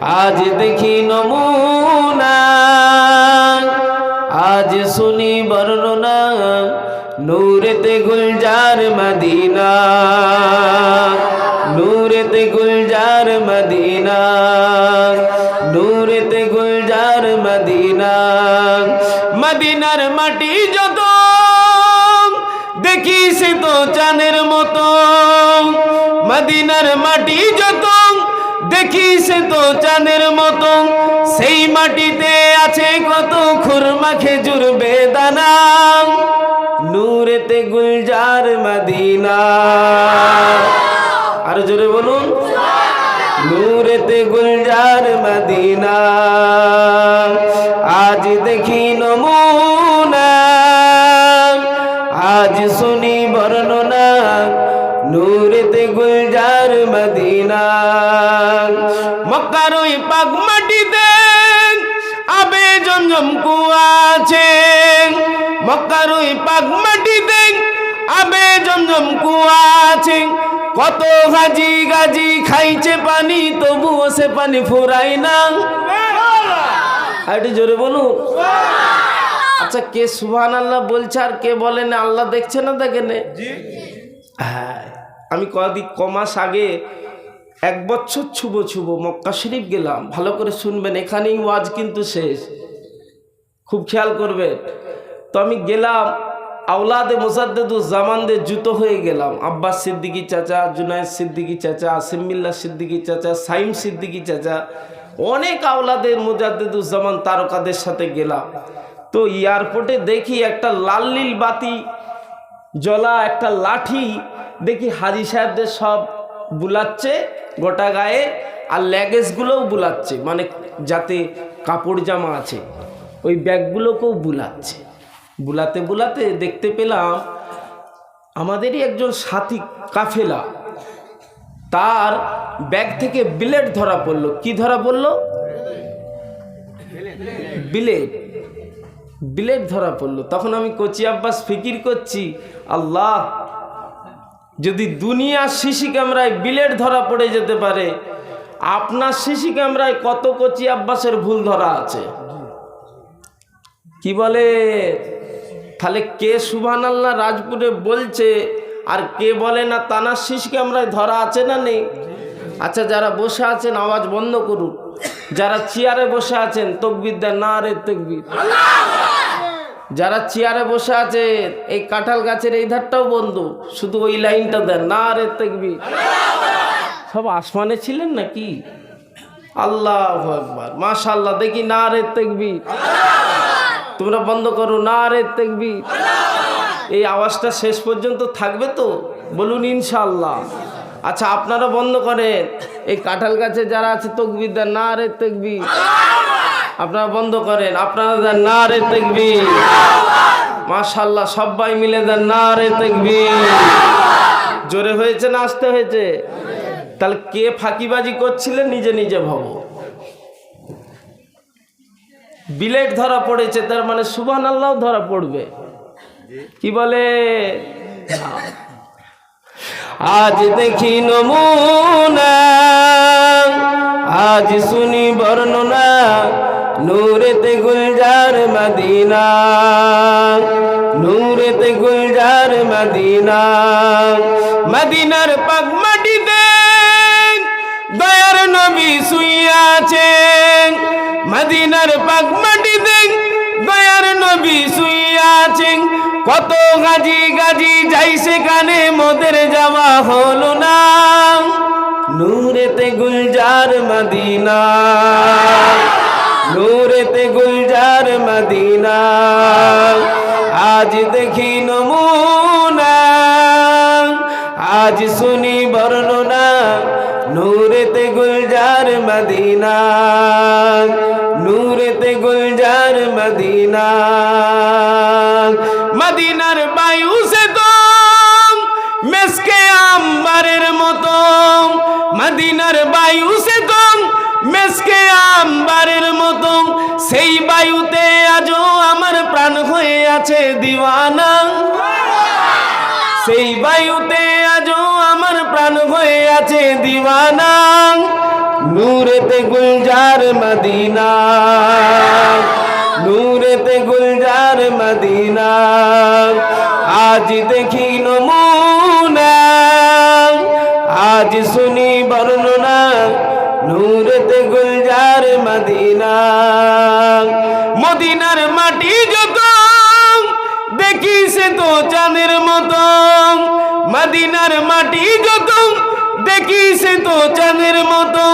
আজ দেখি নমুনা, আজ শুনি বর্ণনা, নূরেতে গুলজার মদিনা, নূরেতে গুলজার মদিনা, নূরেতে গুলজার মদিনা, মদিনার মাটি যত, দেখি সে তো চাঁদের মতো, মদিনার মাটি যত দেখি সে তো চাঁদের মতো সেই মাটিতে আছে কত খুরমা খেজুর বেদানা। নূরেতে গুলজার মদিনা। আর জোরে বলুন। নূরেতে গুলজার মদিনা। আজ দেখি নমুনা, আজ শুনি বর্ণনা। নূরেতে গুলজার মদিনা। মক্কার ওই পাক মাটিতে আবে জমজম কুয়া আছে মক্কার ওই পাক মাটিতে আবে জমজম কুয়া আছে কত গাজি গাজি খাইছে পানি তবুও সে পানি ফুরাই না। একটু জোরে বলুন। আচ্ছা কে সুবহান আল্লাহ বলছে আর কে বলে না? আল্লাহ দেখছে না দেখে নে? হ্যাঁ আমি কদিন কমাস আগে এক বছর ছুব ছুব মক্কা শরীফ গেলাম। ভালো করে শুনবেন, এখানেই ওয়াজ কিন্তু শেষ। খুব খেয়াল করবেন। তো আমি গেলাম, আওলাদে জামানদের জুতো হয়ে গেলাম। আব্বাস সিদ্দিকী চাচা, জুনায়দ সিদ্দিকী চাচা আসিমিল্লা সিদ্দিকী চাচা, সাইম সিদ্দিকী চাচা, অনেক আওলাদের জামান তারকাদের সাথে গেলাম। তো এয়ারপোর্টে দেখি একটা লাল নীল বাতি, জলা, একটা লাঠি, দেখি হাজি সাহেবদের সব বুলাচ্ছে, গোটা গায়ে, আর ল্যাগেজগুলোও বুলাচ্ছে মানে যাতে কাপড় জামা আছে। ওই ব্যাগগুলোকেও বুলাচ্ছে। বুলাতে বুলাতে দেখতে পেলাম, আমাদেরই একজন সাথী কাফেলা, তার ব্যাগ থেকে বিলেট ধরা পড়ল। কি ধরা পড়ল? বিলেট বিলেট ধরা পড়ল। তখন আমি কচি আব্বাস ফিকির করছি, আল্লাহ যদি দুনিয়ার সিসি ক্যামেরায় বিলেট ধরা পড়ে যেতে পারে, আপনার সিসি ক্যামেরায় কত কচি আব্বাসের ভুল ধরা আছে? কি বলে? তাহলে কে সুবহান আল্লাহ রাজপুরে বলছে আর কে বলে না তানার সিসি ক্যামেরায় ধরা আছে না নেই? আচ্ছা যারা বসে আছেন, আওয়াজ বন্ধ করুন। যারা চেয়ারে বসে আছেন, তকবির দেন, না রে তকবির। যারা চেয়ারে বসে আছে, এই কাঁঠাল গাছের এই ধারটাও বন্ধ। শুধু ওই লাইনটা দেন। না রে দেখবি সব আসমানে ছিলেন নাকি? আল্লাহ একবার মাশাল্লাহ দেখি না রে দেখবি তোমরা বন্ধ করো, না রে দেখবি এই আওয়াজটা শেষ পর্যন্ত থাকবে তো? বলুন ইনশাল্লাহ আচ্ছা আপনারা বন্ধ করেন। এই কাঁঠাল গাছে যারা আছে, তকবির দেন। না রে দেখবি আপনারা বন্ধ করেন, আপনারা দেন না রে দেখবি মাশাল্লাহ সবাই মিলে দেন না রে দেখবি জোরে হয়েছে না আসতে হয়েছে? তাহলে কে ফাঁকিবাজি করছিলেন? নিজে নিজে ভাব। বিলেট ধরা পড়েছে, তার মানে সুবান আল্লাহ ধরা পড়বে। কি বলে? আজ দেখি নমুনা, আজ শুনি বর্ণনা নূরেতে গুলজার মদিনা, নূরেতে গুলজার মদিনা, মদিনার পাক মাটিতে দয়ার নবী শুইয়া আছেন, মদিনার পাক মাটিতে দয়ার নবী শুইয়া আছেন। কত গাজি গাজি যাই সেখানে মোদের যাওয়া হলো না, নূরেতে গুলজার মদিনা। মদিনা। আজ দেখি নমুনা। আজ শুনি বর্ণনা। নূরেতে গুলজার মদিনা। নূরেতে গুলজার মদিনা। মদিনার বায়ু সে তো মেসকে আম্বারের মতো। মদিনার বায়ু সে তো মেসকে আমবারের মতো সেই বায়ুতে আজও আমার প্রাণ হয়ে আছে দিওয়ানা। সেই বায়ুতে আজও আমার প্রাণ হয়ে আছে দিওয়ানা। নূরেতে গুলজার মদিনা। নূরেতে গুলজার মদিনা। আজ দেখি নমুনা, আজ শুনি বর্ণনা। নূরেতে গুলজার মদিনা। মদিনার মাটি যত দেখি সে তো চাঁদের মতো। মদিনার মাটি যত দেখি সে তো চাঁদের মতো।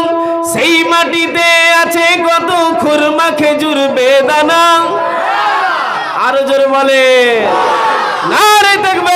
সেই মাটিতে আছে কত খুরমা খেজুর বেদানা। আরও জোরে বলে না রে দেখবে